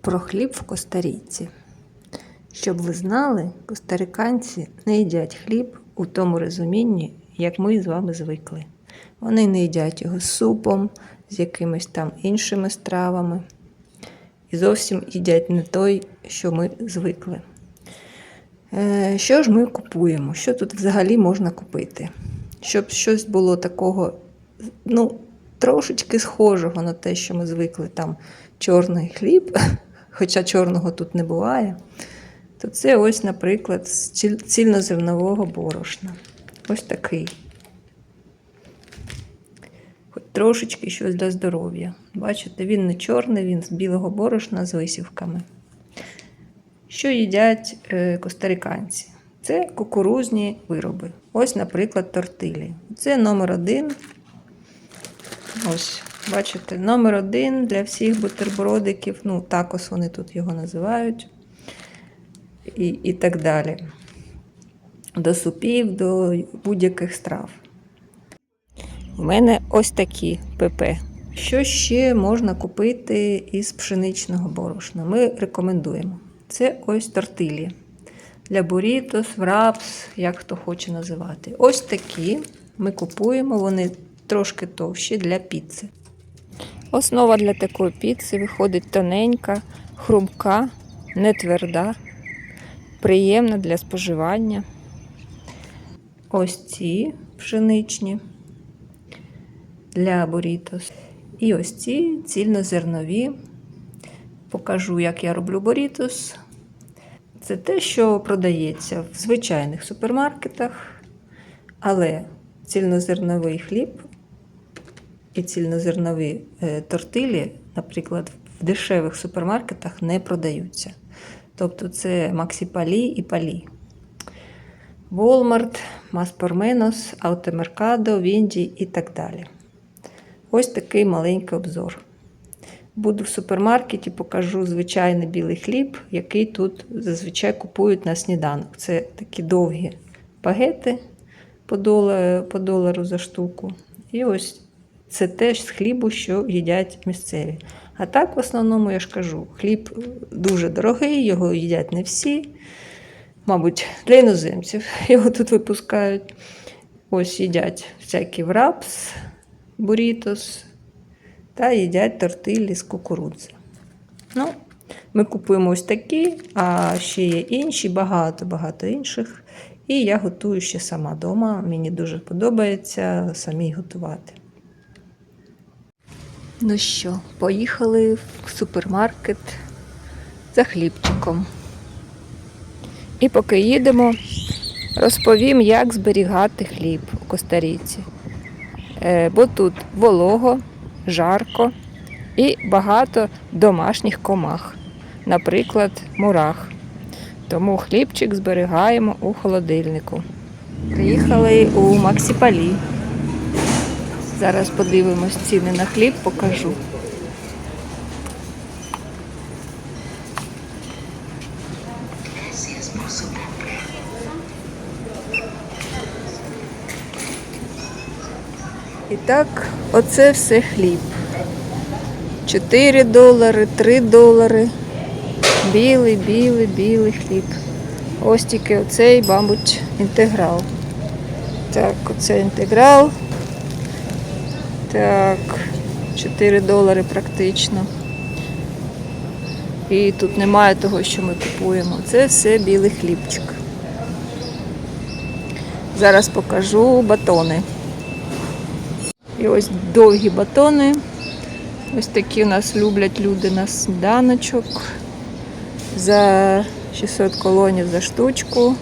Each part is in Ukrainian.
Про хліб в Костарійці. Щоб ви знали, костариканці не їдять хліб у тому розумінні, як ми з вами звикли. Вони не їдять його з супом, з якимись там іншими стравами. І зовсім їдять не той, що ми звикли. Е, Що ж ми купуємо? Що тут взагалі можна купити? Щоб щось було такого, ну, трошечки схожого на те, що ми звикли, там чорний хліб, хоча чорного тут не буває, то це ось, наприклад, з ціль- цільнозернового борошна. Ось такий. Хоч трошечки щось для здоров'я. Бачите, він не чорний, він з білого борошна з висівками. Що їдять е, костариканці? Це кукурузні вироби. Ось, наприклад, тортилі. Це номер один. Ось, бачите, номер один для всіх бутербродиків. Ну, такос вони тут його називають. І, і так далі. До супів, до будь-яких страв. У мене ось такі ПП. Що ще можна купити із пшеничного борошна? Ми рекомендуємо. Це ось тортилі. Для бурітос, врапс, як хто хоче називати. Ось такі ми купуємо, вони трошки товщі для піци. Основа для такої піци виходить тоненька, хрумка, не тверда, приємна для споживання. Ось ці пшеничні для бурітос. І ось ці цільнозернові. Покажу, як я роблю бурітос. Це те, що продається в звичайних супермаркетах, але цільнозерновий хліб і цільнозернові е, тортилі, наприклад, в дешевих супермаркетах не продаються. Тобто це Максі Палі і Палі. Walmart, Маспорменос, Автомеркадо, Вінді і так далі. Ось такий маленький обзор. Буду в супермаркеті, покажу звичайний білий хліб, який тут зазвичай купують на сніданок. Це такі довгі долару, по долару за штуку. І ось це теж з хлібу, що їдять місцеві. А так, в основному, я ж кажу, хліб дуже дорогий, його їдять не всі. Мабуть, для іноземців його тут випускають. Ось їдять всякі врапс, бурітос та їдять тортилі з кукурудзи. Ну, ми купуємо ось такі, а ще є інші, багато-багато інших. І я готую ще сама вдома. Мені дуже подобається самій готувати. Ну що, поїхали в супермаркет за хлібчиком. І поки їдемо, розповім, як зберігати хліб у Костаріці. Е, Бо тут волого, жарко і багато домашніх комах, наприклад, мурах. Тому хлібчик зберігаємо у холодильнику. Приїхали у Максіпалі. Зараз подивимось ціни на хліб, покажу. І так, оце все хліб. 4 долари, 3 долари. Білий, білий, білий хліб. Ось тільки оцей, мабуть, інтеграл. Так, оце інтеграл. Так, 4 долари практично. І тут немає того, що ми купуємо. Це все білий хлібчик. Зараз покажу батони. І ось довгі батони. Ось такі у нас люблять люди на сніданочок. За 600 колонів за штучку.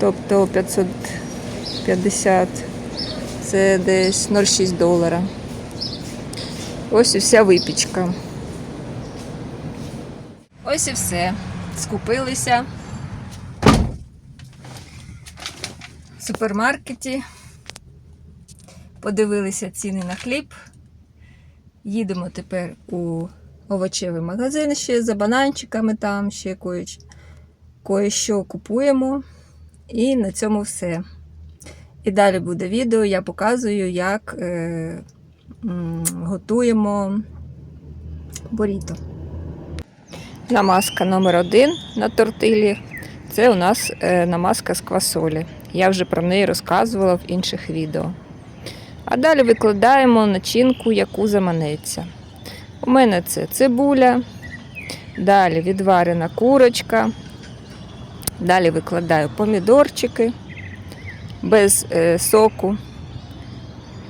Тобто 550 це десь 0,6 долара. Ось і вся випічка. Ось і все. Скупилися в супермаркеті. Подивилися ціни на хліб. Їдемо тепер у овочевий магазин ще за бананчиками, там ще кое- кое-що купуємо. І на цьому все. І далі буде відео, я показую, як е, готуємо боріто. Намазка номер один на тортилі. Це у нас е, намазка з квасолі. Я вже про неї розказувала в інших відео. А далі викладаємо начинку, яку заманеться. У мене це цибуля, далі відварена курочка, далі викладаю помідорчики без е, соку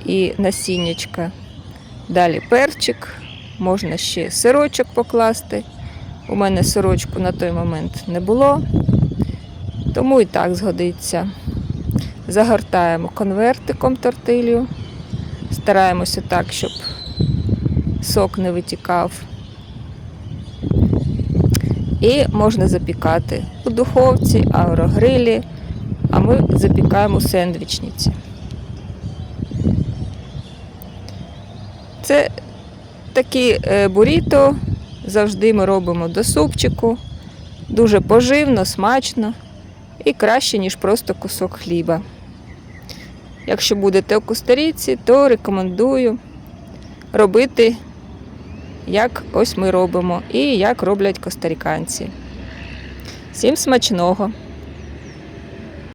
і насіннячка. Далі перчик, можна ще сирочок покласти. У мене сирочку на той момент не було, тому і так згодиться. Загортаємо конвертиком тортилью, стараємося так, щоб сок не витікав. І можна запікати у духовці, аерогрилі, а ми запікаємо сендвічниці. Це такі е, буріто завжди ми робимо до супчику. Дуже поживно, смачно і краще, ніж просто кусок хліба. Якщо будете у Костаріці, то рекомендую робити, як ось ми робимо, і як роблять костаріканці. Всім смачного!